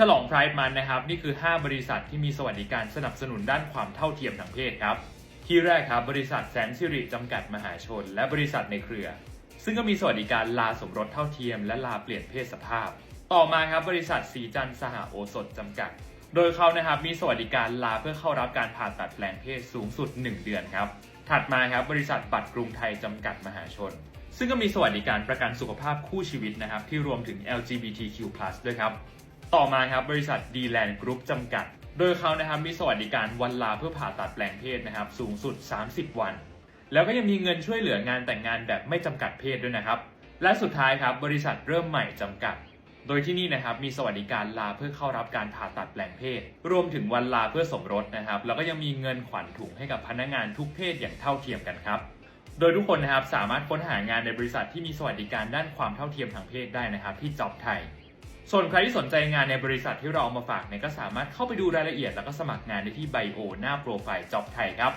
ฉลองไพร์มันนะครับ นี่คือ 5 บริษัทที่มีสวัสดิการสนับสนุนด้านความเท่าเทียมทางเพศครับ ที่แรกครับบริษัทแสนสิริจำกัดมหาชน และบริษัทในเครือ ซึ่งก็มีสวัสดิการลาสมรสเท่าเทียม และลาเปลี่ยนเพศสภาพ ต่อมาครับบริษัทสีจันสหโอสถจำกัด โดยเขานะครับมีสวัสดิการลาเพื่อเข้ารับการผ่าตัดแปลงเพศสูงสุด 1 เดือนครับ ถัดมาครับบริษัทบัตรกรุงไทยจำกัดมหาชน ซึ่งก็มีสวัสดิการประกันสุขภาพคู่ชีวิตนะครับที่รวมถึง LGBTQ+ ด้วยครับ ต่อมาครับบริษัท D-Land Group จำกัด โดยเขานะครับมีสวัสดิการวันลาเพื่อผ่าตัดแปลงเพศนะครับสูงสุด 30 วัน แล้วก็ยังมีเงินช่วยเหลืองานแต่งงานแบบไม่จำกัดเพศด้วยนะครับ และสุดท้ายครับบริษัทเริ่มใหม่จำกัด โดยที่นี่นะครับมีสวัสดิการลาเพื่อเข้ารับการผ่าตัดแปลงเพศ รวมถึงวันลาเพื่อสมรสนะครับแล้วก็ยังมีเงินขวัญถุงให้กับพนักงานทุกเพศอย่างเท่าเทียมกันครับโดยทุกคนนะครับสามารถค้นหางานในบริษัทที่มีสวัสดิการด้านความเท่าเทียมทางเพศได้นะครับที่ Job ไทย ส่วนใครที่สนใจงานในบริษัทที่เราเอามาฝากเนี่ยก็สามารถเข้าไปดูรายละเอียดแล้วก็สมัครงานได้ที่ไบโอหน้าโปรไฟล์จ็อบไทยครับ